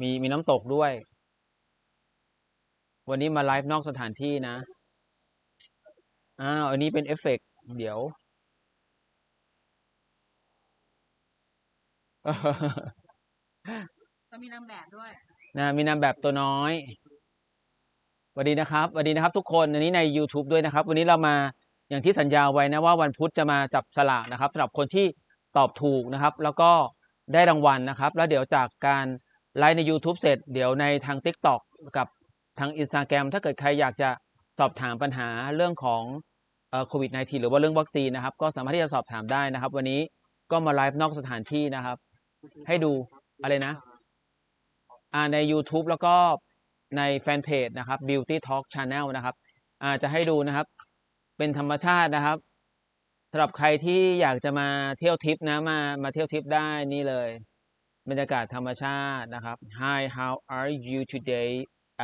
มีมีน้ำตกด้วย วันนี้มาไลฟ์นอกสถานที่นะ อ้าว อันนี้เป็นเอฟเฟกต์เดี๋ยว จะมีนางแบบด้วย นะ มีนามแบบตัวน้อยสวัสดีนะครับสวัสดีนะครับ ทุกคน อันนี้ใน YouTube ด้วยนะครับ วันนี้เรามาอย่างที่สัญญาไว้นะว่าวันพุธจะมาจับสลากนะครับสำหรับคนที่ตอบถูกนะครับ แล้วก็ได้รางวัลนะครับ แล้วเดี๋ยวจากการ ไลฟ์ใน YouTube เสร็จเดี๋ยวในทาง TikTok กับทาง Instagram ถ้าเกิดใครอยากจะสอบถามปัญหาเรื่องของโควิด -19 หรือว่าเรื่องวัคซีนนะครับ ก็สามารถที่จะสอบถามได้นะครับ วันนี้ก็มาไลฟ์นอกสถานที่นะครับ ให้ดูอะไรนะอ่าใน YouTube แล้วก็ในแฟนเพจนะครับ Beauty Talk Channel นะครับอาจะให้ดูนะครับ เป็นธรรมชาตินะครับสำหรับใครที่อยากจะมาเที่ยวทริปนะมามาเที่ยวทริปได้นี่เลย บรรยากาศธรรมชาตินะครับ Hi how are you today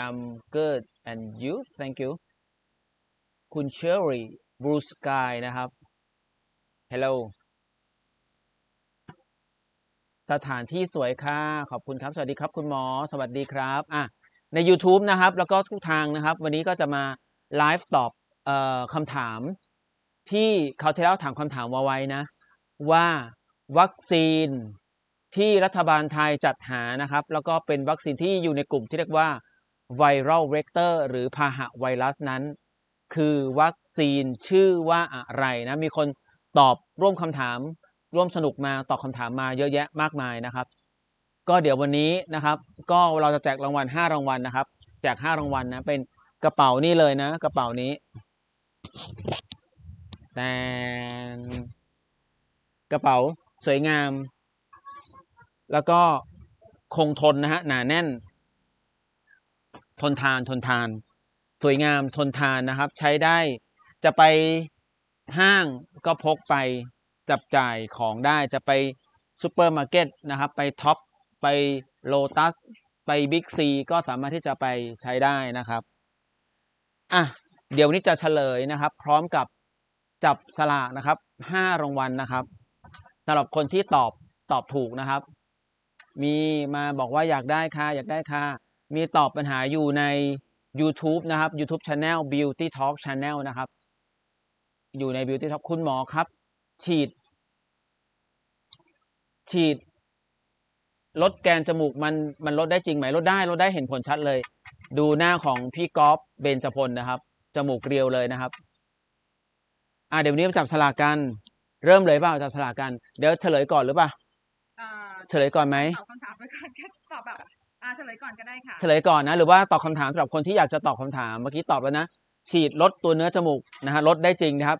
I'm good and you thank you คุณ Cherry Blue Sky นะครับ Hello สถานที่สวยค่ะ ขอบคุณครับ สวัสดีครับคุณหมอ สวัสดีครับอะใน YouTube นะครับ แล้วก็ทุกทางนะครับ วันนี้ก็จะมาไลฟ์ตอบออคำถามที่เขาวที่แล้วถามคำถามมาไว้นะ ว่าวัคซีน ที่รัฐบาลไทยจัดหานะครับ แล้วก็เป็นวัคซีนที่อยู่ในกลุ่มที่เรียกว่าไวรัลเวกเตอร์หรือพาหะไวรัสนั้น คือวัคซีนชื่อว่าอะไรนะ มีคนตอบร่วมคำถาม ร่วมสนุกมาตอบคำถามมาเยอะแยะมากมายนะครับ ก็เดี๋ยววันนี้นะครับ ก็เราจะแจกรางวัลห้ารางวัลนะครับ แจกห้ารางวัลนะ เป็นกระเป๋านี่เลยนะ กระเป๋านี้แต่กระเป๋าสวยงาม แล้วก็คงทนนะฮะหนาแน่น ทนทานทนทาน สวยงามทนทานนะครับ ใช้ได้จะไปห้างก็พกไปจับจ่ายของได้จะไปซูเปอร์มาร์เก็ตนะครับ ไปท็อปไปโลตัสไปบิ๊กซีก็สามารถที่จะไปใช้ได้นะครับอะเดี๋ยวนี้จะเฉลยนะครับ พร้อมกับจับสลากนะครับห้ารางวัลนะครับสำหรับคนที่ตอบตอบถูกนะครับ มีมาบอกว่าอยากได้ค่ะ อยากได้ค่ะ มีตอบปัญหาอยู่ใน YouTube นะครับ YouTube Channel Beauty Talk Channel นะครับ อยู่ใน Beauty Talk คุณหมอครับ ฉีด ฉีด ลดแกนจมูกมันมันลดได้จริงไหมลดได้ลดได้เห็นผลชัดเลย ดูหน้าของพี่ก๊อฟเบญจพลนะครับ จมูกเรียวเลยนะครับ อ่าเดี๋ยววันนี้มาจับสลากกัน เริ่มเลยเปล่าจับสลากกัน เดี๋ยวเฉลยก่อนหรือเปล่า เฉลยก่อนไหมตอบคำถามไปก่อนก็ตอบแบบอ่าเฉลยก่อนก็ได้ค่ะเฉลยก่อนนะหรือว่าตอบคำถามสำหรับคนที่อยากจะตอบคำถามเมื่อกี้ตอบแล้วนะฉีดลดตัวเนื้อจมูกนะฮะลดได้จริงนะครับ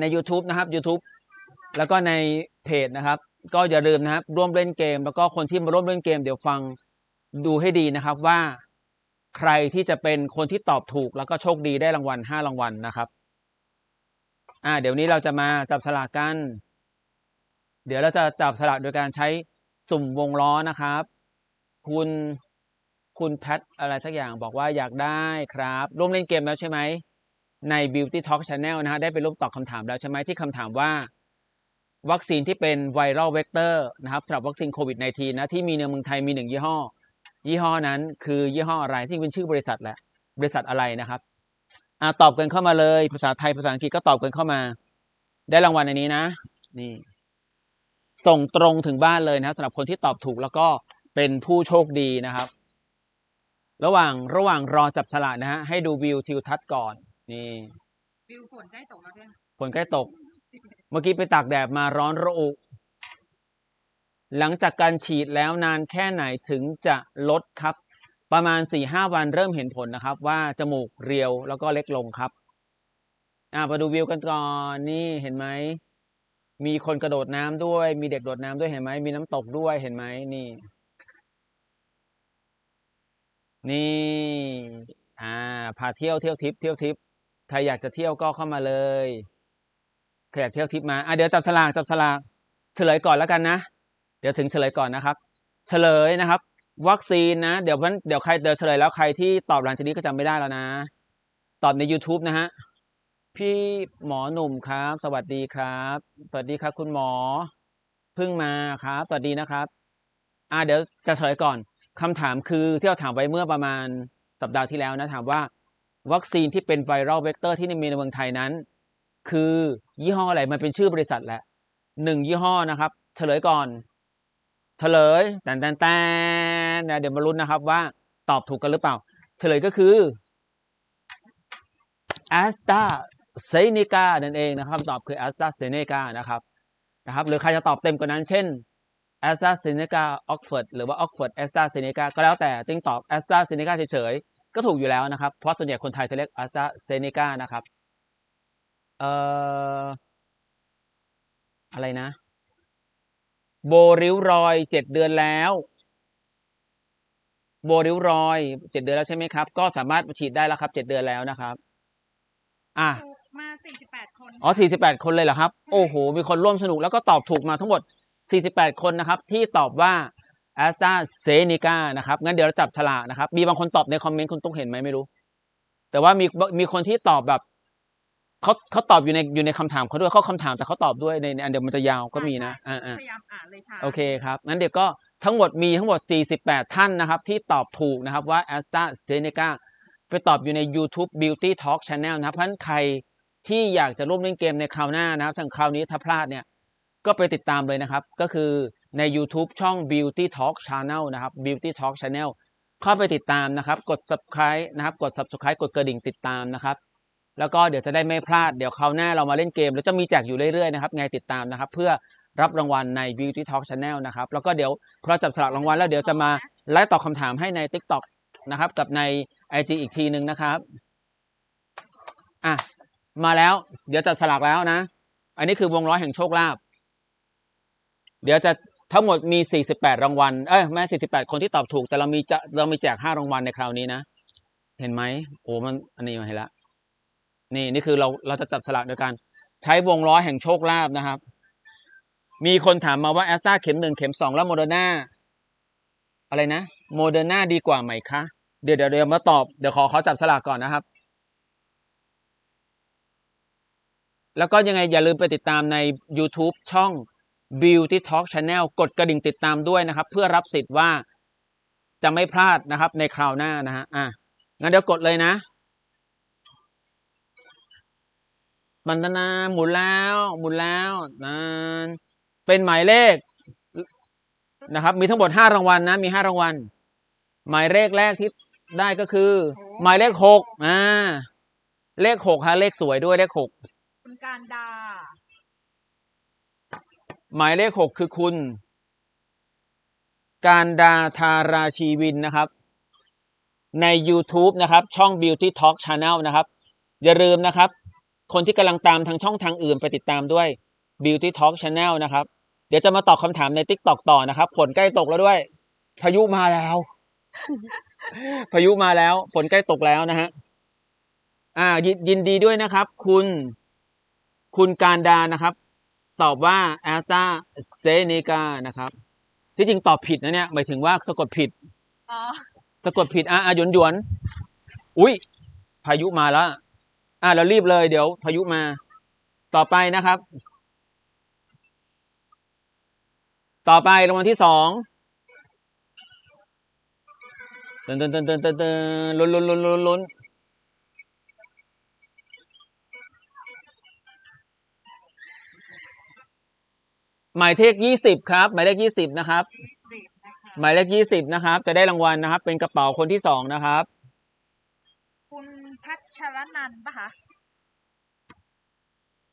ใน YouTube นะครับ YouTube แล้วก็ในเพจนะครับ ก็อย่าลืมนะครับ ร่วมเล่นเกม แล้วก็คนที่มาร่วมเล่นเกม เดี๋ยวฟังดูให้ดีนะครับว่าใครที่จะเป็นคนที่ตอบถูกแล้วก็โชคดีได้รางวัลห้ารางวัลนะครับ อ่า เดี๋ยวนี้เราจะมาจับสลากกัน เดี๋ยวเราจะจับสลากโดยการใช้สุ่มวงล้อนะครับ คุณคุณแพทอะไรสักอย่างบอกว่าอยากได้ครับ ร่วมเล่นเกมแล้วใช่ไหมใน Beauty Talk Channel นะฮะได้ไปร่วมตอบคำถามแล้วใช่ไหมที่คำถามว่า วัคซีนที่เป็นไวรัลเวกเตอร์นะครับสำหรับวัคซีนโควิด -19 นะที่มีในเมืองไทยมีหนึ่งยี่ห้อ ยี่ห้อนั้นคือยี่ห้ออะไรที่เป็นชื่อบริษัทแหละบริษัทอะไรนะครับอ่าตอบกันเข้ามาเลย ภาษาไทยภาษาอังกฤษก็ตอบกันเข้ามา ได้รางวัลในนี้นะ นี่ ส่งตรงถึงบ้านเลยนะสำหรับคนที่ตอบถูกแล้วก็เป็นผู้โชคดีนะครับ ระหว่างระหว่างรอจับฉลากนะฮะให้ดูวิวทิวทัศน์ก่อนนี่วิวฝนใกล้ตกแล้วเนี่ยฝนใกล้ตก เมื่อกี้ไปตากแดดมาร้อนระอุหลังจากการฉีดแล้วนานแค่ไหนถึงจะลดครับ ประมาณสี่ห้าวันเริ่มเห็นผลนะครับ ว่าจมูกเรียวแล้วก็เล็กลงครับ อ่ามาดูวิวกันก่อนนี่เห็นไหม มีคนกระโดดน้ำด้วย มีเด็กโดดน้ำด้วยเห็นไหมมีน้ำตกด้วยเห็นไหมนี่ นี่ อ่าพาเที่ยวเที่ยวทริปเที่ยวทริปใครอยากจะเที่ยวก็เข้ามาเลยใครอยากเที่ยวทริปมาอะเดี๋ยวจับฉลากจับฉลากเฉลยก่อนแล้วกันนะเดี๋ยวถึงเฉลยก่อนนะครับ เฉลยนะครับ วัคซีนนะเดี๋ยวมันเดี๋ยวใครเดี๋ยวเฉลยแล้วใครที่ตอบหลังจากนี้ก็จำไม่ได้แล้วนะ ตอบใน YouTube นะฮะ พี่หมอหนุ่มครับ สวัสดีครับ สวัสดีครับ คุณหมอเพิ่งมาครับ สวัสดีนะครับอ่าเดี๋ยวจะเฉลยก่อนคำถามคือที่เราถามไว้เมื่อประมาณสัปดาห์ที่แล้วนะถามว่า วัคซีนที่เป็นไวรัลเวกเตอร์ที่มีในเมืองไทยนั้น คือยี่ห้ออะไรมันเป็นชื่อบริษัทแหละหนึ่งยี่ห้อนะครับ เฉลยก่อนเฉลยแตนแตนแตนนะเดี๋ยวมาลุ้นนะครับว่าตอบถูกกันหรือเปล่า เฉลยก็คือ a s t r a เซ e c a นั่นเองนะครับคำตอบคือ a s t r a z เซ e c a นะครับนะครับหรือใครจะตอบเต็มกว่านั้น เช่น a s t r a z เซ e c a Oxford หรือว่า Oxford a s t r a z เซ e c a ก็แล้วแต่จึงตอบ a s t r a z เซ e c a เฉยๆ ก็ถูกอยู่แล้วนะครับ เพราะส่วนใหญ่คนไทยจะเรียก a s t r a z เซ e c a นะครับเอ่ออะไรนะ โบริ้วรอยเจ็ดเดือนแล้วโบริ้วรอยเจ็ดเดือนแล้วใช่ไหมครับ ก็สามารถฉีดได้แล้วครับเจ็ดเดือนแล้วนะครับ อะ มา 48 คนอ๋อ 48 คนเลยเหรอครับ โอ้โห มีคนร่วมสนุกแล้วก็ตอบถูกมาทั้งหมด 48 คนนะครับ ที่ตอบว่า a s t r a z เซ e c a นะครับ งั้นเดี๋ยวเราจับฉลากนะครับ มีบางคนตอบในคอมเมนต์คุณต้องเห็นไหมไม่รู้ แต่ว่ามีมีคนที่ตอบแบบเขาเขาตอบอยู่ในอยู่ในคำถามเขาด้วยเขาคำถามแต่เขาตอบด้วยในในอันเดียวมันจะยาวก็มีนะอ่าอ่าพยายามอ่านเลยช้าโอเคครับ งั้นเดี๋ยวก็ทั้งหมดมีทั้งหมด 48 ท่านนะครับ ที่ตอบถูกนะครับว่า a s t r a z เซ e c a ไปตอบอยู่ใน YouTube Beauty Talk Channel นะครับเพราะฉะนั้นใคร ที่อยากจะร่วมเล่นเกมในคราวหน้านะครับทางคราวนี้ถ้าพลาดเนี่ยก็ไปติดตามเลยนะครับ ก็คือใน YouTube ช่อง Beauty Talk Channel นะครับ Beauty Talk Channel เข้าไปติดตามนะครับ กด subscribe นะครับกด subscribe กดกระดิ่งติดตามนะครับ แล้วก็เดี๋ยวจะได้ไม่พลาดเดี๋ยวคราวหน้าเรามาเล่นเกมแล้วจะมีแจกอยู่เรื่อยๆนะครับไงติดตามนะครับ เพื่อรับรางวัลใน Beauty Talk Channel นะครับ แล้วก็เดี๋ยวพอจับสลากรางวัลแล้วเดี๋ยวจะมาไลฟ์ตอบคำถามให้ใน TikTok นะครับ กับใน IG อีกทีหนึ่งนะครับอะ มาแล้ว เดี๋ยวจัดสลากแล้วนะ อันนี้คือวงล้อแห่งโชคลาภเดี๋ยวจะทั้งหมดมี 48 รางวัล เอ้ยแม่ 48 คนที่ตอบถูก แต่เรามีจะเรามีแจก 5 รางวัลในคราวนี้นะ เห็นไหม โอ้ มัน อันนี้มาให้ละ นี่ นี่คือเรา เราจะจับสลากโดยการใช้วงล้อแห่งโชคลาภนะครับ มีคนถามมาว่าแอสตราเข็มหนึ่งเข็มสองแล้วโมเดอร์นาอะไรนะ โมเดอร์นาดีกว่าไหมคะ เดี๋ยวเดี๋ยวเดี๋ยวมาตอบ เดี๋ยวขอเขาจับสลากก่อนนะครับ แล้วก็ยังไงอย่าลืมไปติดตามใน YouTube ช่อง Beauty Talk Channel กดกระดิ่งติดตามด้วยนะครับ เพื่อรับสิทธิ์ว่าจะไม่พลาดนะครับ ในคราวหน้านะฮะอะงั้นเดี๋ยวกดเลยนะบันตนาหมุนแล้วหมุนแล้วนานเป็นหมายเลขนะครับ มีทั้งหมดห้ารางวัลนะ มีห้ารางวัล หมายเลขแรกที่ได้ก็คือ หมายเลขหกอ่าเลขหกฮะเลขสวยด้วยเลขหก คุณการดา หมายเลขหกคือคุณ การดาธาราชีวินนะครับ ใน YouTube นะครับ ช่อง Beauty Talk Channel นะครับ อย่าลืมนะครับ คนที่กำลังตามทางช่องทางอื่นไปติดตามด้วย Beauty Talk Channel นะครับ เดี๋ยวจะมาตอบคำถามใน TikTok ต่อนะครับ ฝนใกล้ตกแล้วด้วย พายุมาแล้ว พายุมาแล้ว ฝนใกล้ตกแล้วนะฮะอ่ายินดีด้วยนะครับ คุณ คุณการดานะครับ ตอบว่าแอสตราเซเนกานะครับ ที่จริงตอบผิดนะเนี่ยหมายถึงว่าสะกดผิดอ๋อสะกดผิดอะอะหยวนหยวนอุ้ยพายุมาแล้วอะเรารีบเลยเดี๋ยว พายุมา ต่อไปนะครับ ต่อไปรางวัลที่สองเตินเตินเตินเตินเตินเตินลุ้นลุ้นลุ้นลุ้น หมายเลขยี่สิบครับ หมายเลขยี่สิบนะครับสิบนะคะหมายเลขยี่สิบนะครับ จะได้รางวัลนะครับ เป็นกระเป๋าคนที่สองนะครับ คุณพัชรนันท์ปะคะ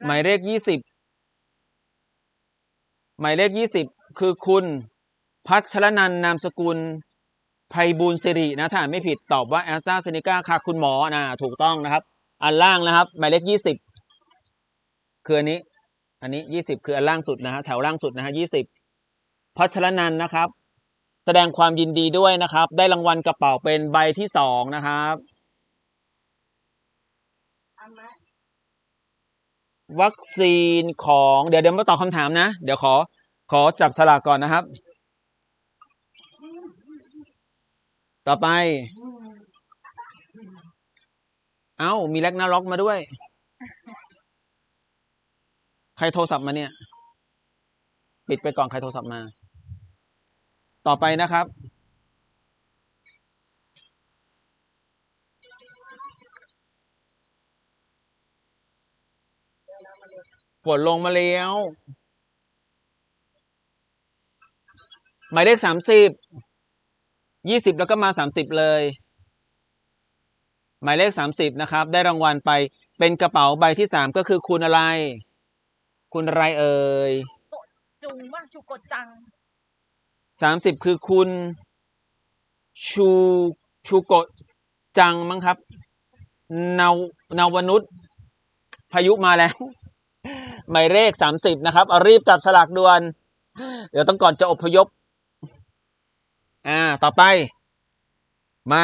หมายเลขยี่สิบหมายเลขยี่สิบคือคุณพัชรนันท์นามสกุลไพบูลย์สิรินะถ้าอ่านไม่ผิดตอบว่าแอสตราเซเนกาค่ะคุณหมอนะถูกต้องนะครับ อันล่างนะครับ หมายเลขยี่สิบคืออันนี้ อันนี้ยี่สิบคืออันล่างสุดนะฮะแถวล่างสุดนะฮะยี่สิบพัชรนันนะครับ แสดงความยินดีด้วยนะครับ ได้รางวัลกระเป๋าเป็นใบที่สองนะครับวัคซีนของเดี๋ยวเดี๋ยวมาตอบคำถามนะ เดี๋ยวขอ ขอจับสลากก่อนนะครับ ต่อไป เอ้า มีแลกนาล็อกมาด้วย ใครโทรศัพท์มาเนี่ย ปิดไปก่อนใครโทรศัพท์มา ต่อไปนะครับ ฝนลงมาแล้ว หมายเลขสามสิบ ยี่สิบแล้วก็มาสามสิบเลย หมายเลขสามสิบนะครับ ได้รางวัลไปเป็นกระเป๋าใบที่สามก็คือคูณอะไร คุณอะไรเอ่ยจุงว่าชูโกจังสามสิบคือคุณ ชูชูโกะจังมั้งครับนาวนาวนุษพายุมาแล้ว หมายเลขสามสิบนะครับ เอารีบจับฉลากด่วน เดี๋ยวต้องก่อนจะอพยพ อ่า ต่อไป มา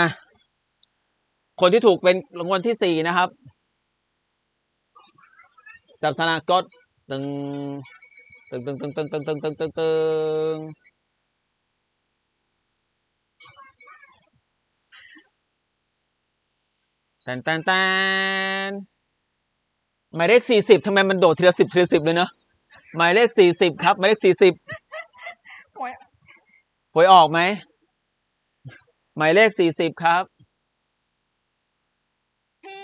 คนที่ถูกเป็นรางวัลที่สี่นะครับ จับฉลากกด ตึงตึงตึงตึงตึงตึงตึงตึงตึงตึงแตนแตนแตนหมายเลขสี่สิบทำไมมันโดดทีละสิบทีละสิบเลยเนอะหมายเลขสี่สิบครับ หมายเลขสี่สิบหวยหวยออกไหมหมายเลขสี่สิบครับพี่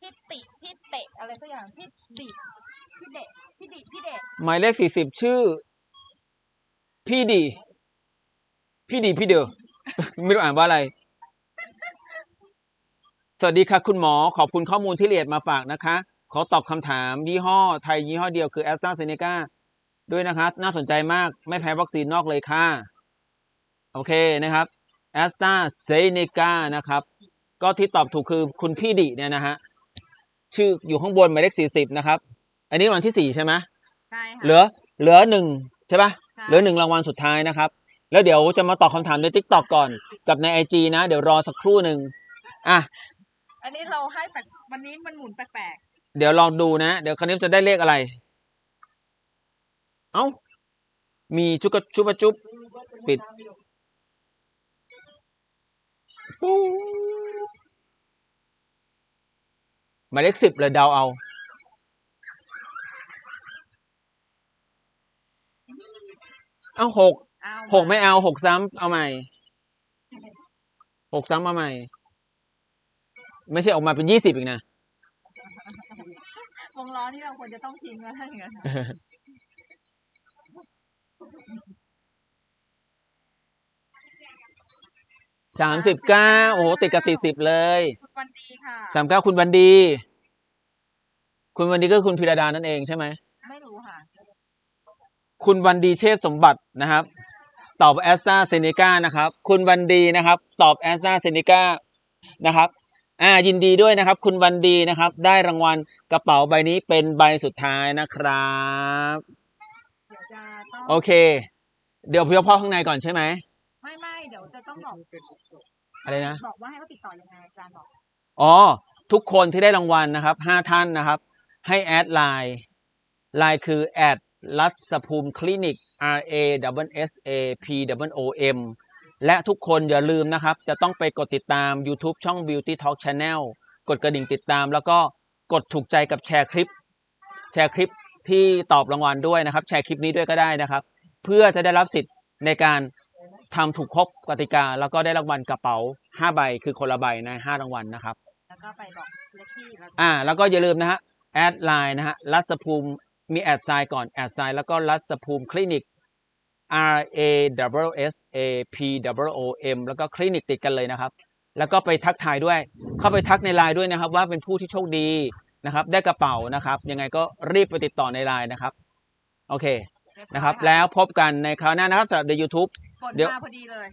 พี่ติพี่เตะอะไรสักอย่างพี่ดิบ พี่ดิพี่เดะหมายเลขสี่สิบชื่อ พี่ดี พี่ดีพี่เดอ ไม่รู้อ่านว่าอะไร สวัสดีค่ะคุณหมอขอบคุณข้อมูลที่ละเอียดมาฝากนะคะ ขอตอบคำถามยี่ห้อไทยยี่ห้อเดียวคือแอสตราเซเนกาด้วยนะคะ น่าสนใจมากไม่แพ้วัคซีนนอกเลยค่ะ โอเคนะครับแอสตราเซเนกานะครับ ก็ที่ตอบถูกคือคุณพี่ดิเนี่ยนะฮะชื่ออยู่ข้างบนหมายเลขสี่สิบนะครับ อันนี้รางวัลที่สี่ใช่ไหมใช่ค่ะ เหลือเหลือหนึ่งใช่ปะใช่ เหลือหนึ่งรางวัลสุดท้ายนะครับ แล้วเดี๋ยวจะมาตอบคำถามใน t ิ k t o k ก่อนกับใน IG นะ เดี๋ยวรอสักครู่หนึ่งอะ อันนี้เราให้แปลกวันนี้มันหมุนแปลกเดี๋ยวลองดูนะ เดี๋ยวคันนี้จะได้เลขอะไร เอ้า มีจุกกระจุบกระจุบปิดปู๊หมายเลขสิบเลยเดาเอา เอ้าหกๆเอาหกไม่เอาหกซ้ำเอาใหม่หกซ้ำเอาใหม่ ไม่ใช่ออกมาเป็นยี่สิบอีกนะวงล้อที่เราควรจะต้องทิ้งไว้ให้เงี้ยสามสิบเก้าโอ้โหติดกับสี่สิบเลยคุณวันดีค่ะสามเก้าคุณวันดี คุณวันดีก็คือคุณพิรดานั่นเองใช่ไหมไม่รู้ค่ะ คุณวันดีเชษฐ์สมบัตินะครับ ตอบแอสตราเซเนกานะครับ คุณวันดีนะครับ ตอบแอสตราเซเนกานะครับอ่ายินดีด้วยนะครับ คุณวันดีนะครับ ได้รางวัลกระเป๋าใบนี้เป็นใบสุดท้ายนะครับเดี๋ยวจะต้องโอเค เดี๋ยวพี่พ่อข้างในก่อนใช่ไหมไม่ไม่เดี๋ยวจะต้องบอกอะไรนะบอกว่าให้เขาติดต่อยังไงอาจารย์บอกอ๋อทุกคนที่ได้รางวัลนะครับห้าท่านนะครับ ให้แอดไลน์ไลน์คือแอด รัศภูมิคลินิก R A W S A P W O M และทุกคนอย่าลืมนะครับ จะต้องไปกดติดตาม YouTube ช่อง Beauty Talk Channel กดกระดิ่งติดตาม แล้วก็กดถูกใจกับแชร์คลิป แชร์คลิปที่ตอบรางวัลด้วยนะครับ แชร์คลิปนี้ด้วยก็ได้นะครับ เพื่อจะได้รับสิทธิ์ในการทำถูกครบกติกา แล้วก็ได้รางวัลกระเป๋า 5 ใบ คือคนละใบใน 5 รางวัลนะครับ แล้วก็ไปบอกเลขที่แล้วอ่า แล้วก็อย่าลืมนะฮะแอดไลน์นะฮะรัศภูมิ มีแอดไซน์ก่อนแอดไซน์แล้วก็รัศภูมิคลินิก R A W S A P W O M แล้วก็คลินิกติดกันเลยนะครับ แล้วก็ไปทักทายด้วย เข้าไปทักในไลน์ด้วยนะครับ ว่าเป็นผู้ที่โชคดีนะครับ ได้กระเป๋านะครับ ยังไงก็รีบไปติดต่อในไลน์นะครับ โอเคเยอยนะครับะแล้วพบกันในคราวหน้านะครับสำหรับใน YouTube ฝนเดี๋ยว มาพอดีเลย